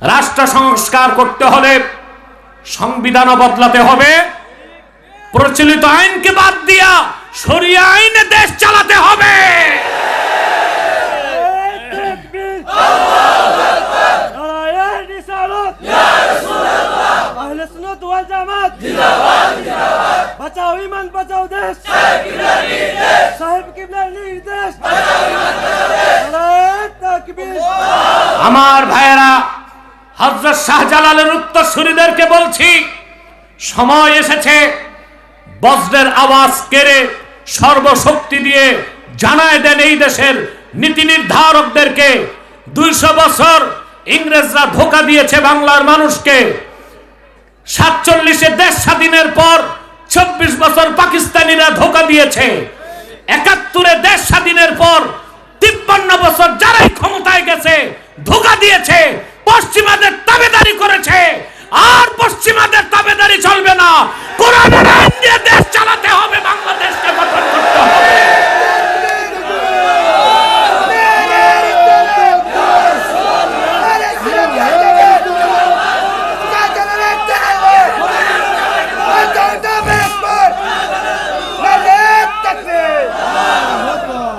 রাষ্ট্র সংস্কার করতে হলে সংবিধানও বদলাতে হবে। প্রচলিত আইনকে বাদ দিয়া সরিয়া আইনে দেশ চালাতে হবে। বাঁচাও ঈমান, বাঁচাও দেশ। সাহেব নির্দেশ বাঁচাও ঈমান বাঁচাও দেশ নারায়ণ তাকবীর আমার ভাইয়েরা হজরত শাহজালালের উত্তরসূরিদেরকে বলছি, সময় এসেছে, বজ্রের আওয়াজ কেড়ে সর্বশক্তি দিয়ে জানায় দেন এই দেশের নীতি নির্ধারকদেরকে। দুইশো বছর ইংরেজরা ধোকা দিয়েছে বাংলার মানুষকে। সাতচল্লিশে দেশ স্বাধীনের পর চব্বিশ বছর পাকিস্তানিরা ধোকা দিয়েছে। একাত্তরে দেশ স্বাধীনের পর তিপ্পান্ন বছর যারাই ক্ষমতায় গেছে, ধোকা দিয়েছে। পশ্চিমাদের তাবেদারি করেছে। আর পশ্চিমাদের তাবেদারি চলবে না। কোরআনের আইন দিয়ে দেশ চালাতে হবে, বাংলাদেশকে গঠন করতে হবে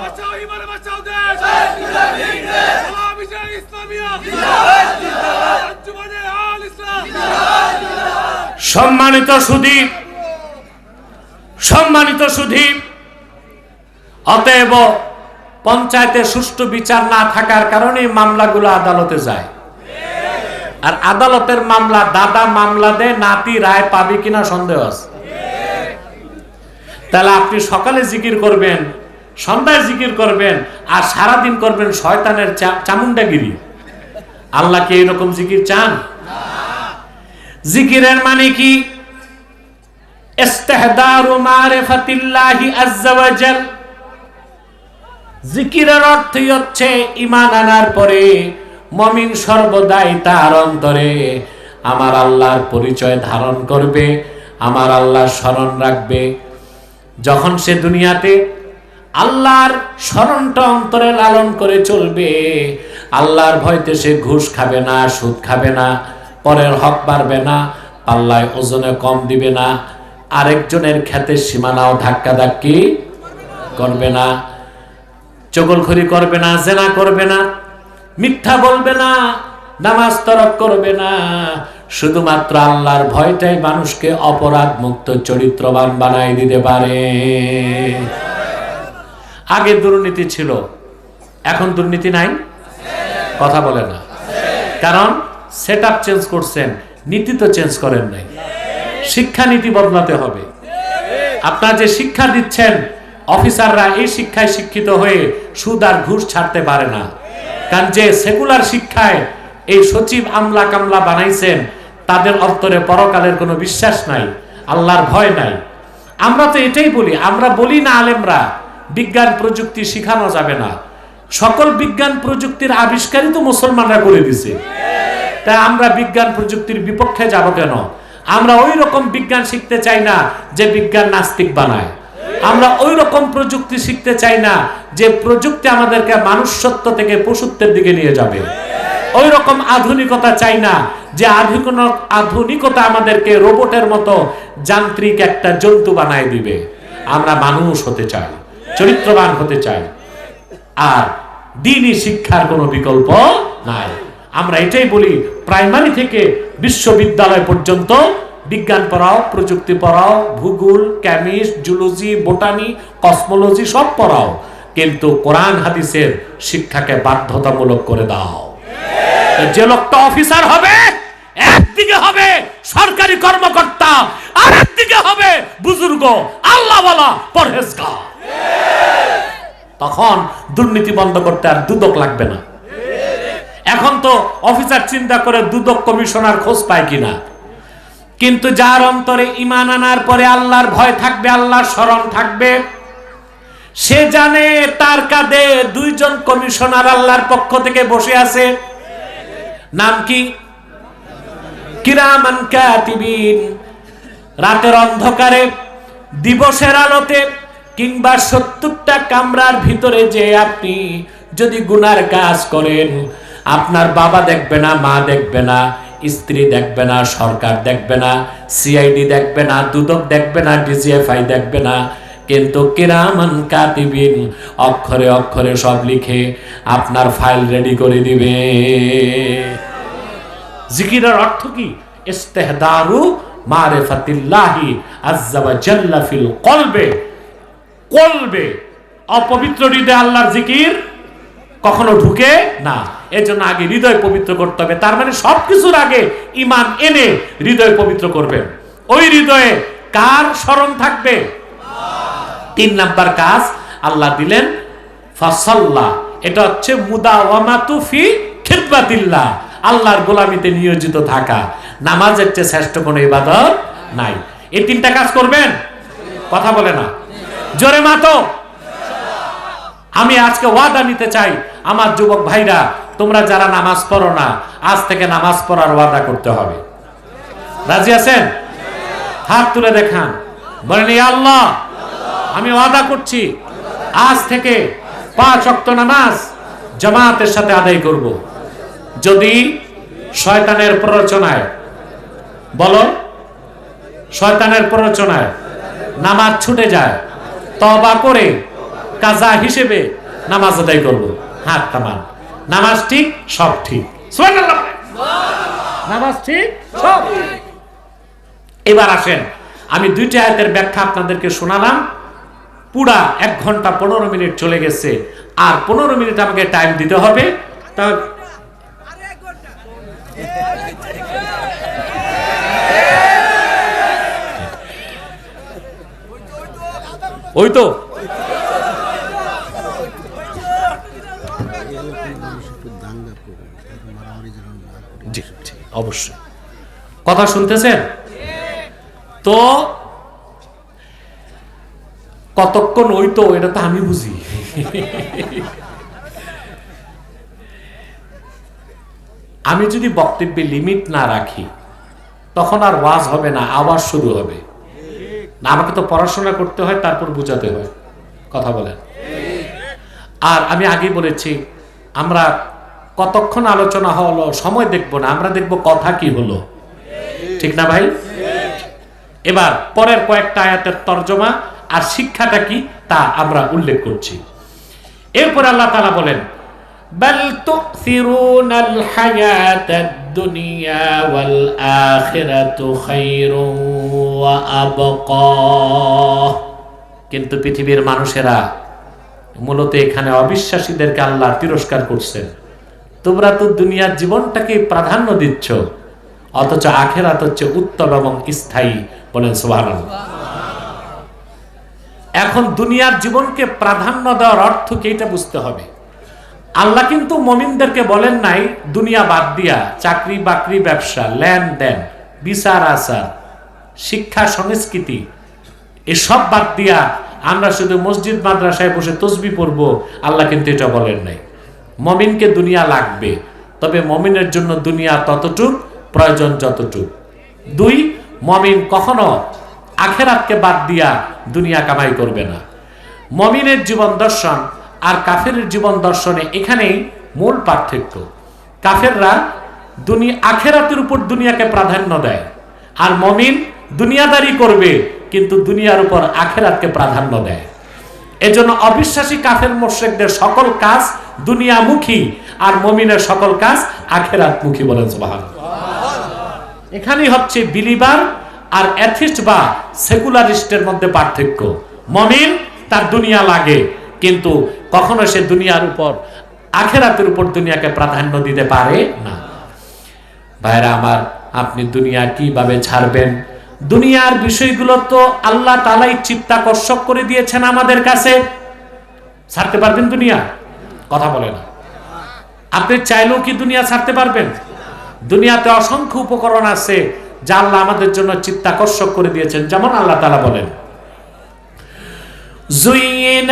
বাঁচাও ইমান বাঁচাও দেশ সালাম বিজয় ইসলামিয়া আঞ্জুমানে আল ইসলাম সম্মানিত সুধী সম্মানিত সুধী অতএব পঞ্চায়েতে সুষ্ঠু বিচার না থাকার কারণে মামলাগুলো আদালতে যায়। আর আদালতের মামলা, দাদা মামলা দেয়, নাতি রায় পাবে কিনা সন্দেহ আছে। তাহলে আপনি সকালে জিকির করবেন, সন্ধ্যায় জিকির করবেন, আর সারাদিন করবেন শয়তানের চামুন্ডাগিরি আল্লাহ কি এইরকম জিকির চান? জিকিরের মানে কি? জিকিরের অর্থই হচ্ছে ঈমান আনার পরে মমিন সর্বদাই তার অন্তরে আমার আল্লাহর পরিচয় ধারণ করবে, আমার আল্লাহর স্মরণ রাখবে। যখন সে দুনিয়াতে আল্লাহর স্মরণটা অন্তরে লালন করে চলবে, আল্লাহর ভয়তে সে ঘুষ খাবে না, সুদ খাবে না পরের হক পারবে না পাল্লায় ওজনে কম দিবে না, আরেকজনের খ্যাতের সীমানাও ধাক্কা ধাক্কি করবে না, চগলখড়ি করবে না, জেনা করবে না, মিথ্যা বলবে না, নামাজ তরক করবে না, শুধুমাত্র আল্লাহর ভয়টাই মানুষকে অপরাধ মুক্ত চরিত্রবান বানাই দিতে পারে। আগে দুর্নীতি ছিল, এখন দুর্নীতি নাই? কথা বলে না। কারণ সেট চেঞ্জ করছেন, নীতি তো চেঞ্জ করেন নাই। শিক্ষানীতি বদলাতে হবে। আপনার যে শিক্ষা দিচ্ছেন, অফিসাররা এই শিক্ষায় শিক্ষিত হয়ে সুদ আর ঘুষ ছাড়তে পারে না। কারণ যে সেকুলার শিক্ষায় এই সচিব আমলা কামলা বানাইছেন, তাদের অন্তরে পরকালের কোনো বিশ্বাস নাই, আল্লাহর ভয় নাই। আমরা তো এটাই বলি, আমরা বলি না আলেমরা, বিজ্ঞান প্রযুক্তি শিখানো যাবে না। সকল বিজ্ঞান প্রযুক্তির আবিষ্কারই তো মুসলমানরা করে দিছে। তা আমরা বিজ্ঞান প্রযুক্তির বিপক্ষে যাব কেন? আমরা ওই রকম বিজ্ঞান শিখতে চাই না যে বিজ্ঞান নাস্তিক বানায়। আমরা ওই রকম প্রযুক্তি শিখতে চাই না যে প্রযুক্তি আমাদেরকে মানুষত্ব থেকে পশুত্বের দিকে নিয়ে যাবে। ওই রকম আধুনিকতা চাই না যে আধুনিক আধুনিকতা আমাদেরকে রোবটের মতো যান্ত্রিক একটা জন্তু বানায় দিবে। আমরা মানুষ হতে চাই, চরিত্রবান হতে চাই। আর দিনই শিক্ষার কোনো বিকল্প নাই। আমরা এটাই বলি প্রাইমারি থেকে বিশ্ববিদ্যালয় পর্যন্ত বিজ্ঞান পড়াও, প্রযুক্তি পড়াও, ভূগোল কেমিস্ট জুলজি বোটানি কসমোলজি সব পড়াও। কিন্তু কোরআন হাদিসের শিক্ষাকে বাধ্যতামূলক করে দাও। যে লোকটা অফিসার হবে, একদিকে হবে সরকারি কর্মকর্তা, আর একদিকে হবে বুজুর্গ আল্লাহ পরহেজগার। তখন দুর্নীতি বন্ধ করতে আর দুদক লাগবে না। এখন তো অফিসার চিন্তা করে দুদক কমিশনার খোঁজ পায় কিনা। কিন্তু যার অন্তরে ইমান আনার পরে আল্লাহর ভয় থাকবে, আল্লাহর স্মরণ থাকবে, সে জানে তার কাঁধে দুইজন কমিশনার আল্লাহর পক্ষ থেকে বসে আছে। নাম কি? কিরামান কাতিবিন। রাতের অন্ধকারে, দিবসের আলোতে কিংবা সত্তরটা কামরার ভিতরে যে আপনি যদি গুনার কাজ করেন আপনার বাবা দেখবে না, মা দেখবে না, স্ত্রী দেখবে না, সরকার দেখবে না সিআইডি দেখবে না, দুদক দেখবে না ডিজিএফআই দেখবে না। কিন্তু কিরামান কাতিবিন অক্ষরে অক্ষরে সব লিখে আপনার ফাইল রেডি করে দিবে। জিকিরের অর্থ কি? ইস্তেহদারু মারিফাতিল্লাহি আজ্জা ওয়া জাল্লা ফিল কলবে। কলবে। অপবিত্র হৃদয় আল্লাহর জিকির কখনো ঢুকে না। এর জন্য আগে হৃদয় পবিত্র করতে হবে। তার মানে সবকিছুর আগে ইমান এনে হৃদয় পবিত্র করবেন। ওই হৃদয়ে কার স্মরণ থাকবে? তিন নাম্বার কাজ আল্লাহ দিলেন ফাসাল্লাহ এটা হচ্ছে মুদাওয়ামাতু ফি খিদমাতিল্লাহ। আল্লাহর গোলামিতে নিয়োজিত থাকা। নামাজের চেয়ে শ্রেষ্ঠ কোনো ইবাদত নাই। এই তিনটা কাজ করবেন? কথা বলে না। জোরে মাতো। আমি আজকে ওয়াদা নিতে চাই, আমার যুবক ভাইরা, তোমরা যারা নামাজ পড়ো না, আজ থেকে নামাজ পড়ার ওয়াদা করতে হবে। রাজি আছেন? হাত তুলে দেখান। বলেন আল্লাহ, আমি ওয়াদা করছি, আজ থেকে পাঁচ অক্ত নামাজ জামাতের সাথে আদায় করব। যদি শয়তানের প্ররোচনায়, বলো, শয়তানের প্ররোচনায় নামাজ ছুটে যায় তবা করে কাজা হিসেবে নামাজ আদায় করব। হাত তামান নামাজ ঠিক, সব ঠিক। নামাজ ঠিক, সব এবার আসেন, আমি দুইটা আয়াতের ব্যাখ্যা আপনাদেরকে শোনালাম। পুরা এক ঘণ্টা পনেরো মিনিট চলে গেছে। আর পনেরো মিনিট আমাকে টাইম দিতে হবে। ওই তো অবশ্যই। কথা শুনতেছেন? তো কতক্ষণ ওই তো এটা তো আমি বুঝি। আমি যদি বক্তব্যে লিমিট না রাখি, তখন আর ওয়াজ হবে না আবার শুরু হবে। না, আমাকে তো পড়াশোনা করতে হয়, তারপর বুঝাতে হয়। কথা বলেন। আর আমি আগেই বলেছি, আমরা কতক্ষণ আলোচনা হলো সময় দেখব না আমরা দেখব কথা কি হলো ঠিক না ভাই এবার পরের কয়েকটা আয়াতের তর্জমা আর শিক্ষাটা কি তা আমরা উল্লেখ করছি এরপর আল্লাহ তাআলা বলেন بل تؤثرون الحياة الدنيا والآخرة خير وأبقى কিন্তু পৃথিবীর মানুষেরা মূলত এখানে অবিশ্বাসীদেরকে আল্লাহ তিরস্কার করছেন তোমরা তো দুনিয়ার জীবনটাকে প্রাধান্য দিচ্ছ। অথচ আখেরাত হচ্ছে উত্তম এবং স্থায়ী বলেন সুবহানাল্লাহ। এখন দুনিয়ার জীবনকে প্রাধান্য দেওয়ার অর্থ কি বুঝতে হবে। আল্লাহ কিন্তু মমিনদেরকে বলেন নাই, দুনিয়া বাদ দিয়া চাকরি বাকরি ব্যবসা, লেনদেন, বিচার আচার, শিক্ষা সংস্কৃতি, এসব বাদ দিয়া আমরা শুধু মসজিদ, মাদ্রাসায় বসে তসবি পড়ব, আল্লাহ কিন্তু এটা বলেন নাই। মমিনকে দুনিয়া লাগবে। তবে মমিনের জন্য দুনিয়া ততটুক, প্রয়োজন যতটুক। দুই, মমিন কখনো আখেরাতকে বাদ দিয়া দুনিয়া কামাই করবে না। মমিনের জীবন দর্শন আর কাফের জীবন দর্শনে এখানেই মূল পার্থক্য। কাফেররা দুনিয়া আখেরাতের উপর দুনিয়াকে প্রাধান্য দেয়। আর মমিন দুনিয়াদারি করবে, কিন্তু দুনিয়ার উপর আখেরাতকে প্রাধান্য দেয়। এজন্য অবিশ্বাসী কাফের মোশেকদের সকল কাজ দুনিয়ামুখী আর মমিনের সকল কাজ আখেরাতমুখী বলেন সুবহান এখানেই হচ্ছে বিলিবার আর অ্যাথিস্ট বা সেকুলারিস্টের মধ্যে পার্থক্য। মমিন তার দুনিয়া লাগে, কিন্তু কখনো সে দুনিয়ার উপর, আখেরাতের উপর দুনিয়াকে প্রাধান্য দিতে পারে না। ভাইরা আমার, আপনি দুনিয়া কীভাবে ছাড়বেন? দুনিয়ার বিষয়গুলো তো আল্লাহ তালাই চিত্তাকর্ষক করে দিয়েছেন আমাদের কাছে। ছাড়তে পারবেন দুনিয়া? কথা বলে না। আপনি চাইলেও কি দুনিয়া ছাড়তে পারবেন? দুনিয়াতে অসংখ্য উপকরণ আছে যা আল্লাহ আমাদের জন্য চিত্তাকর্ষক করে দিয়েছেন। যেমন আল্লাহ তালা বলেন জুইন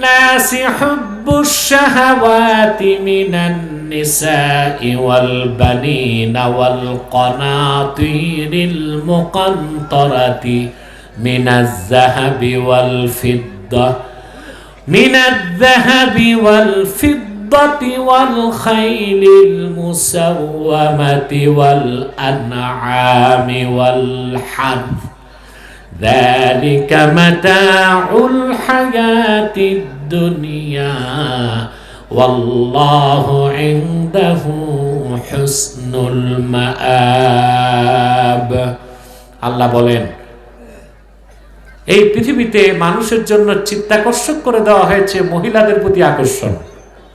للناس حب الشهوات من النساء والبنين والقناطير المقنطرة من الذهب والفضة من الذهب والفضة والخيل المسومة والأنعام والحرث ذلك متاع الحياة الدنيا والله عنده حسن المآب আল্লাহ বলেন এই পৃথিবীতে মানুষের জন্য চিত্তাকর্ষক করে দেওয়া হয়েছে মহিলাদের প্রতি আকর্ষণ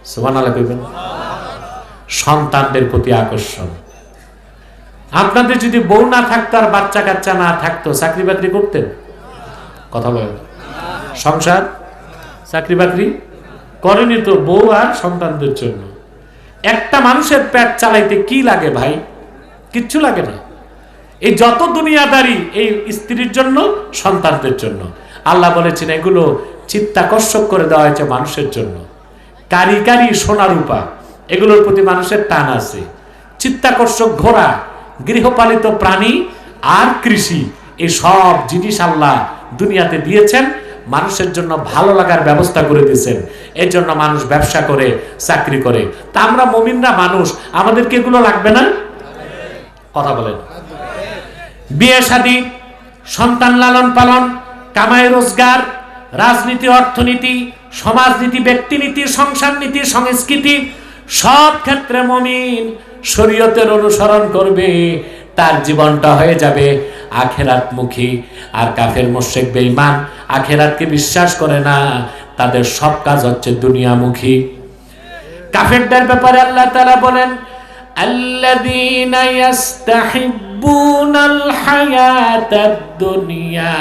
সুমান আল্লাহ কইবেন সন্তানদের প্রতি আকর্ষণ আপনাদের যদি বউ না থাকতো আর বাচ্চা কাচ্চা না থাকতো, চাকরি বাকরি করতেন? কথা বলেন। সংসার, চাকরি বাকরি করেনি তো বউ আর সন্তানদের জন্য। একটা মানুষের পেট চালাইতে কি লাগে ভাই? কিচ্ছু লাগে না। এই যত দুনিয়াদারি এই স্ত্রীর জন্য, সন্তানদের জন্য। আল্লাহ বলেছেন, এগুলো চিত্তাকর্ষক করে দেওয়া হয়েছে মানুষের জন্য। কারি কারি সোনা রূপা, এগুলোর প্রতি মানুষের টান আছে। চিত্তাকর্ষক ঘোড়া গৃহপালিত প্রাণী আর কৃষি এই সব জিনিস আল্লাহ দুনিয়াতে দিয়েছেন, মানুষের জন্য ভালো লাগার ব্যবস্থা করে দিয়েছেন। এর জন্য মানুষ ব্যবসা করে, চাকরি করে। তা আমরা মমিনরা মানুষ, আমাদেরকে এগুলো লাগবে না? কথা বলেন। বিয়ে শাদী, সন্তান লালন পালন, কামাই রোজগার, রাজনীতি, অর্থনীতি, সমাজনীতি, ব্যক্তিনীতি সংসার নীতি সংস্কৃতি, সব ক্ষেত্রে মমিন শরীয়তের অনুসরণ করবে তার জীবনটা হয়ে যাবে আখেরাতমুখী আর কাফের মোশেক বেঈমান আখেরাতকে বিশ্বাস করে না তাদের সব কাজ হচ্ছে দুনিয়ামুখী কাফেরদের ব্যাপারে আল্লাহ তাআলা বলেন الذين يستحبون الحياة الدنيا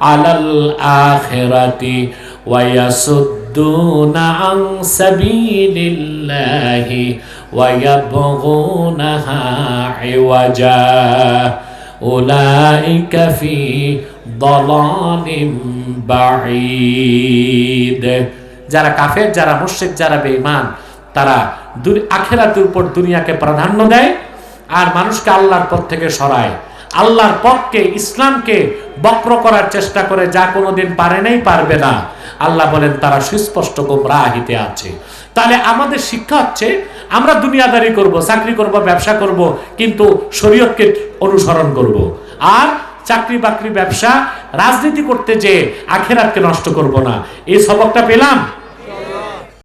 على الآخرة ويصدون عن سبيل الله ويبغونها عوجا أولئك في ضلال بعيد যারা কাফের যারা মুশরিক যারা বেঈমান তারা দুন- আখেরাতের উপর দুনিয়াকে প্রাধান্য দেয় আর মানুষকে আল্লাহর পথ থেকে সরায় আল্লাহর পথকে ইসলামকে বক্র করার চেষ্টা করে যা কোনোদিন পারে নাই পারবে না আল্লাহ বলেন তারা সুস্পষ্ট গোমরাহিতে আছে তাহলে আমাদের শিক্ষা হচ্ছে, আমরা দুনিয়াদারি করব, চাকরি করব, ব্যবসা করব, কিন্তু শরীয়তকে অনুসরণ করব। আর চাকরি বাকরি ব্যবসা, রাজনীতি করতে যে আখেরাতকে নষ্ট করব না। এই সবকটা পেলাম?